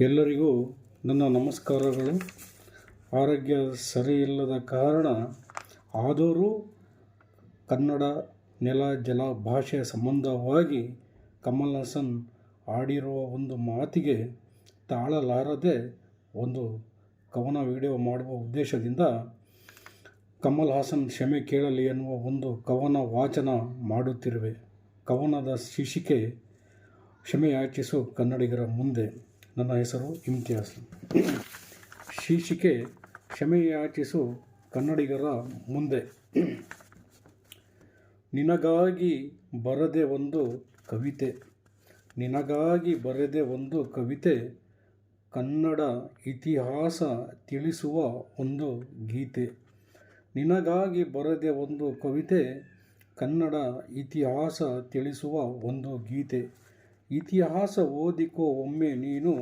ಎಲ್ಲರಿಗೂ ನನ್ನ ನಮಸ್ಕಾರಗಳು. ಆರೋಗ್ಯ ಸರಿಯಿಲ್ಲದ ಕಾರಣ ಆದರೂ ಕನ್ನಡ ನೆಲ ಜಲ ಭಾಷೆ ಸಂಬಂಧವಾಗಿ ಕಮಲ್ ಹಾಸನ್ ಆಡಿರುವ ಒಂದು ಮಾತಿಗೆ ತಾಳಲಾರದೆ ಒಂದು ಕವನ ವಿಡಿಯೋ ಮಾಡುವ ಉದ್ದೇಶದಿಂದ ಕಮಲ್ ಹಾಸನ್ ಕ್ಷಮೆ ಕೇಳಲಿ ಎನ್ನುವ ಒಂದು ಕವನ ವಾಚನ ಮಾಡುತ್ತಿರುವೆ. ಕವನದ ಶೀರ್ಷಿಕೆ ಕ್ಷಮೆಯಾಚಿಸು ಕನ್ನಡಿಗರ ಮುಂದೆ. ನನ್ನ ಹೆಸರು ಇಮ್ತಿಯಾಸ್ ಶೀರ್ಷಿಕೆ, ಕ್ಷಮೆಯಾಚಿಸು ಕನ್ನಡಿಗರ ಮುಂದೆ. ನಿನಗಾಗಿ ಬರದೆ ಒಂದು ಕವಿತೆ. ನಿನಗಾಗಿ ಬರೆದೆ ಒಂದು ಕವಿತೆ. ಕನ್ನಡ ಇತಿಹಾಸ ತಿಳಿಸುವ ಒಂದು ಗೀತೆ. ನಿನಗಾಗಿ ಬರೆದೆ ಒಂದು ಕವಿತೆ. ಕನ್ನಡ ಇತಿಹಾಸ ತಿಳಿಸುವ ಒಂದು ಗೀತೆ. ಇತಿಹಾಸ ಓದಿಕೋ ಒಮ್ಮೆ ನೀನು,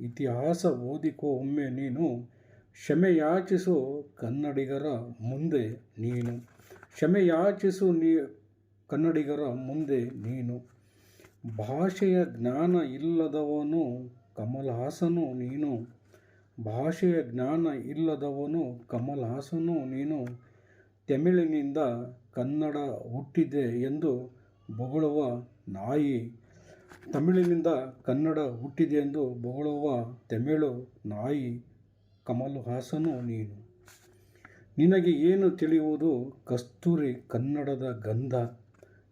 ಇತಿಹಾಸ ಓದಿಕೋ ಒಮ್ಮೆ ನೀನು, ಕ್ಷಮೆಯಾಚಿಸು ಕನ್ನಡಿಗರ ಮುಂದೆ ನೀನು, ಕ್ಷಮೆಯಾಚಿಸು ನೀ, ಕನ್ನಡಿಗರ ಮುಂದೆ ನೀನು. ಭಾಷೆಯ ಜ್ಞಾನ ಇಲ್ಲದವನು ಕಮಲಹಾಸನು ನೀನು, ಭಾಷೆಯ ಜ್ಞಾನ ಇಲ್ಲದವನು ಕಮಲಹಾಸನು ನೀನು. ತಮಿಳಿನಿಂದ ಕನ್ನಡ ಹುಟ್ಟಿದೆ ಎಂದು ಬೊಗಳುವ ನಾಯಿ ತಮಿಳಿನಿಂದ ಕನ್ನಡ ಹುಟ್ಟಿದೆ ಎಂದು ಬೊಗಳುವ ತಮಿಳು ನಾಯಿ ಕಮಲ್ ಹಾಸನು ನೀನು. ನಿನಗೆ ಏನು ತಿಳಿಯುವುದು ಕಸ್ತೂರಿ ಕನ್ನಡದ ಗಂಧ?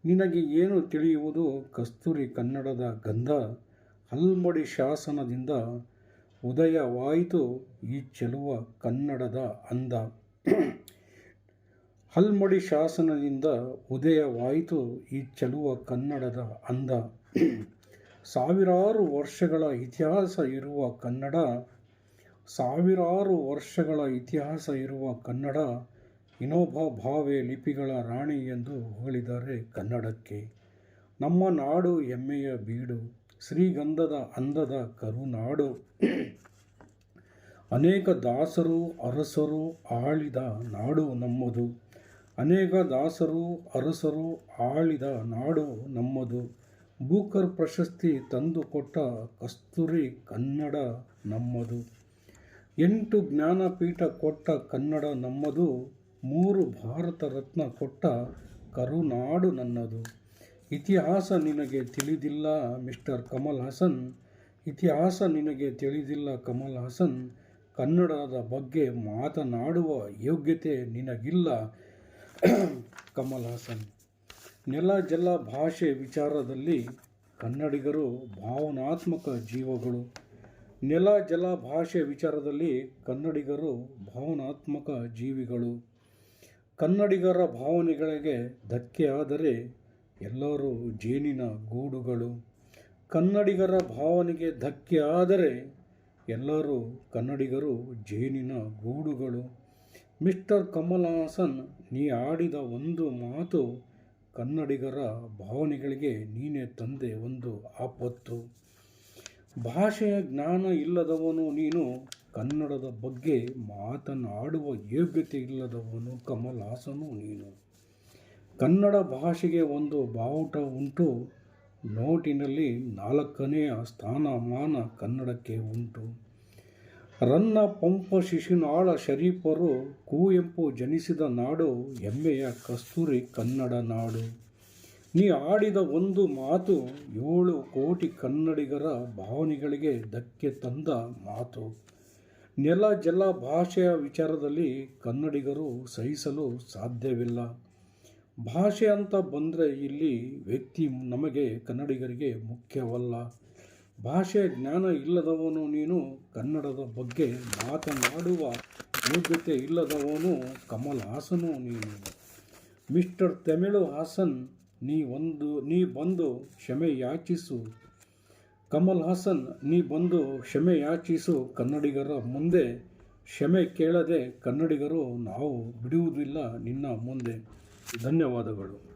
ನಿನಗೆ ಏನು ತಿಳಿಯುವುದು ಕಸ್ತೂರಿ ಕನ್ನಡದ ಗಂಧ? ಹಲ್ಮಡಿ ಶಾಸನದಿಂದ ಉದಯವಾಯಿತು ಈ ಚೆಲುವ ಕನ್ನಡದ ಅಂದ. ಹಲ್ಮಡಿ ಶಾಸನದಿಂದ ಉದಯವಾಯಿತು ಈ ಚೆಲುವ ಕನ್ನಡದ ಅಂದ. ಸಾವಿರಾರು ವರ್ಷಗಳ ಇತಿಹಾಸ ಇರುವ ಕನ್ನಡ, ಸಾವಿರಾರು ವರ್ಷಗಳ ಇತಿಹಾಸ ಇರುವ ಕನ್ನಡ ವಿನೋಬ ಭಾವೆ ಲಿಪಿಗಳ ರಾಣಿ ಎಂದು ಹೊಗಳಿದ್ದಾರೆ ಕನ್ನಡಕ್ಕೆ. ನಮ್ಮ ನಾಡು ಹೆಮ್ಮೆಯ ಬೀಡು, ಶ್ರೀಗಂಧದ ಅಂದದ ಕರುನಾಡು. ಅನೇಕ ದಾಸರು, ಅರಸರು ಆಳಿದ ನಾಡು ನಮ್ಮದು. ಅನೇಕ ದಾಸರು, ಅರಸರು ಆಳಿದ ನಾಡು ನಮ್ಮದು. ಬೂಕರ್ ಪ್ರಶಸ್ತಿ ತಂದುಕೊಟ್ಟ ಕಸ್ತೂರಿ ಕನ್ನಡ ನಮ್ಮದು. ಎಂಟು ಜ್ಞಾನಪೀಠ ಕೊಟ್ಟ ಕನ್ನಡ ನಮ್ಮದು. ಮೂರು ಭಾರತ ರತ್ನ ಕೊಟ್ಟ ಕರುನಾಡು ನನ್ನದು. ಇತಿಹಾಸ ನಿನಗೆ ತಿಳಿದಿಲ್ಲ ಮಿಸ್ಟರ್ ಕಮಲ್ ಹಾಸನ್. ಇತಿಹಾಸ ನಿನಗೆ ತಿಳಿದಿಲ್ಲ ಕಮಲ್ ಹಾಸನ್. ಕನ್ನಡದ ಬಗ್ಗೆ ಮಾತನಾಡುವ ಯೋಗ್ಯತೆ ನಿನಗಿಲ್ಲ ಕಮಲ್ ಹಾಸನ್. ನೆಲ ಜಲ ಭಾಷೆ ವಿಚಾರದಲ್ಲಿ ಕನ್ನಡಿಗರು ಭಾವನಾತ್ಮಕ ಜೀವಗಳು. ನೆಲ ಜಲ ಭಾಷೆ ವಿಚಾರದಲ್ಲಿ ಕನ್ನಡಿಗರು ಭಾವನಾತ್ಮಕ ಜೀವಿಗಳು. ಕನ್ನಡಿಗರ ಭಾವನೆಗಳಿಗೆ ಧಕ್ಕೆಯಾದರೆ ಎಲ್ಲರೂ ಜೇನಿನ ಗೂಡುಗಳು. ಕನ್ನಡಿಗರ ಭಾವನೆಗೆ ಧಕ್ಕೆ ಆದರೆ ಎಲ್ಲರೂ ಕನ್ನಡಿಗರು ಜೇನಿನ ಗೂಡುಗಳು. ಮಿಸ್ಟರ್ ಕಮಲ್ ಹಾಸನ್ ನೀ ಆಡಿದ ಒಂದು ಮಾತು ಕನ್ನಡಿಗರ ಭಾವನೆಗಳಿಗೆ ನೀನೇ ತಂದೆ ಒಂದು ಆಪತ್ತು. ಭಾಷೆಯ ಜ್ಞಾನ ಇಲ್ಲದವನು ನೀನು, ಕನ್ನಡದ ಬಗ್ಗೆ ಮಾತನಾಡುವ ಯೋಗ್ಯತೆ ಇಲ್ಲದವನು ಕಮಲಾಸನು ನೀನು. ಕನ್ನಡ ಭಾಷೆಗೆ ಒಂದು ಬಾವುಟ ಉಂಟು, ನೋಟಿನಲ್ಲಿ ನಾಲ್ಕನೆಯ ಸ್ಥಾನಮಾನ ಕನ್ನಡಕ್ಕೆ ಉಂಟು. ರನ್ನ ಪಂಪ ಶಿಶುನಾಳ ಶರೀಫರು ಕುವೆಂಪು ಜನಿಸಿದ ನಾಡು ಹೆಮ್ಮೆಯ ಕಸ್ತೂರಿ ಕನ್ನಡ ನಾಡು. ನೀ ಆಡಿದ ಒಂದು ಮಾತು ಏಳು ಕೋಟಿ ಕನ್ನಡಿಗರ ಭಾವನೆಗಳಿಗೆ ಧಕ್ಕೆ ತಂದ ಮಾತು. ನೆಲ ಜಲ ಭಾಷೆಯ ವಿಚಾರದಲ್ಲಿ ಕನ್ನಡಿಗರು ಸಹಿಸಲು ಸಾಧ್ಯವಿಲ್ಲ. ಭಾಷೆ ಅಂತ ಬಂದರೆ ಇಲ್ಲಿ ವ್ಯಕ್ತಿ ನಮಗೆ ಕನ್ನಡಿಗರಿಗೆ ಮುಖ್ಯವಲ್ಲ. ಭಾಷೆ ಜ್ಞಾನ ಇಲ್ಲದವನು ನೀನು ಕನ್ನಡದ ಬಗ್ಗೆ ಮಾತನಾಡುವ ಯೋಗ್ಯತೆ ಇಲ್ಲದವನು ಕಮಲ್ ಹಾಸನು ನೀನು. ಮಿಸ್ಟರ್ ತಮಿಳು ಹಾಸನ್, ನೀ ಒಂದು, ನೀ ಬಂದು ಕ್ಷಮೆ ಯಾಚಿಸು. ಕಮಲ್ ಹಾಸನ್ ನೀ ಬಂದು ಕ್ಷಮೆ ಯಾಚಿಸು. ಕನ್ನಡಿಗರ ಮುಂದೆ ಕ್ಷಮೆ ಕೇಳದೆ ಕನ್ನಡಿಗರು ನಾವು ಬಿಡುವುದಿಲ್ಲ ನಿನ್ನ ಮುಂದೆ. ಧನ್ಯವಾದಗಳು.